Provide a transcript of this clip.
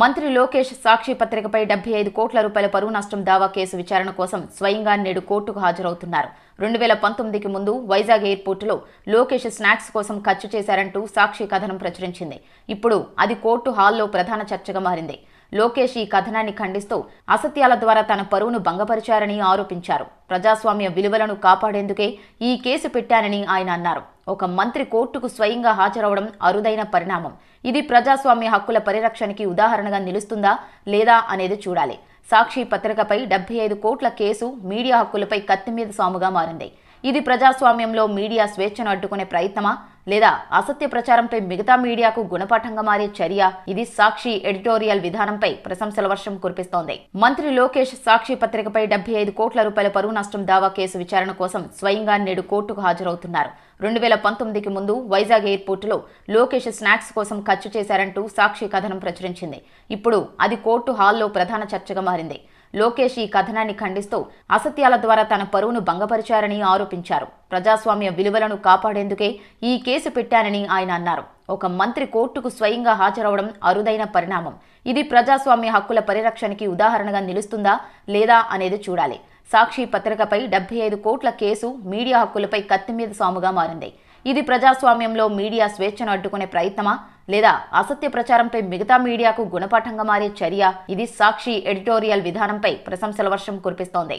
మంత్రి లోకేష్ సాక్షి పత్రికపై డెబ్బై ఐదు కోట్ల రూపాయల పరువు నష్టం దావా కేసు విచారణ కోసం స్వయంగా నేడు కోర్టుకు హాజరవుతున్నారు. రెండు వేల పంతొమ్మిదికి ముందు వైజాగ్ ఎయిర్పోర్టులో లోకేష్ స్నాక్స్ కోసం ఖర్చు చేశారంటూ సాక్షి కథనం ప్రచురించింది. ఇప్పుడు అది కోర్టు హాల్లో ప్రధాన చర్చగా మారింది. లోకేష్ ఈ కథనాన్ని ఖండిస్తూ అసత్యాల ద్వారా తన పరువును భంగపరిచారని ఆరోపించారు. ప్రజాస్వామ్య విలువలను కాపాడేందుకే ఈ కేసు పెట్టానని ఆయన అన్నారు. ఒక మంత్రి కోర్టుకు స్వయంగా హాజరవడం అరుదైన పరిణామం. ఇది ప్రజాస్వామ్య హక్కుల పరిరక్షణకి ఉదాహరణగా నిలుస్తుందా లేదా అనేది చూడాలి. సాక్షి పత్రికపై డెబ్బై ఐదు కోట్ల కేసు మీడియా హక్కులపై కత్తిమీద సాముగా మారింది. ఇది ప్రజాస్వామ్యంలో మీడియా స్వేచ్ఛను అడ్డుకునే ప్రయత్నమా? లేదా అసత్య ప్రచారంపై మిగతా మీడియాకు గుణపాఠంగా మారే చర్య? ఇది సాక్షి ఎడిటోరియల్ విధానంపై ప్రశంసల వర్షం కురిపిస్తోంది. మంత్రి లోకేష్ సాక్షి పత్రికపై డెబ్బై ఐదు కోట్ల రూపాయల పరువు నష్టం దావా కేసు విచారణ కోసం స్వయంగా నేడు కోర్టుకు హాజరవుతున్నారు. రెండు వేల పంతొమ్మిదికి ముందు వైజాగ్ ఎయిర్పోర్టులో లోకేష్ స్నాక్స్ కోసం ఖర్చు చేశారంటూ సాక్షి కథనం ప్రచురించింది. ఇప్పుడు అది కోర్టు హాల్లో ప్రధాన చర్చగా మారింది. లోకేష్ ఈ కథనాన్ని ఖండిస్తూ అసత్యాల ద్వారా తన పరువును భంగపరిచారని ఆరోపించారు. ప్రజాస్వామ్య విలువలను కాపాడేందుకే ఈ కేసు పెట్టానని ఆయన అన్నారు. ఒక మంత్రి కోర్టుకు స్వయంగా హాజరవడం అరుదైన పరిణామం. ఇది ప్రజాస్వామ్య హక్కుల పరిరక్షణకి ఉదాహరణగా నిలుస్తుందా లేదా అనేది చూడాలి. సాక్షి పత్రికపై డెబ్బై ఐదు కోట్ల కేసు మీడియా హక్కులపై కత్తిమీద సాముగా మారింది. ఇది ప్రజాస్వామ్యంలో మీడియా స్వేచ్ఛను అడ్డుకునే ప్రయత్నమా? లేదా అసత్య ప్రచారంపై మిగతా మీడియాకు గుణపాఠంగా మారే చర్య ఇది సాక్షి ఎడిటోరియల్ విధానంపై ప్రశంసల వర్షం కురిపిస్తోంది.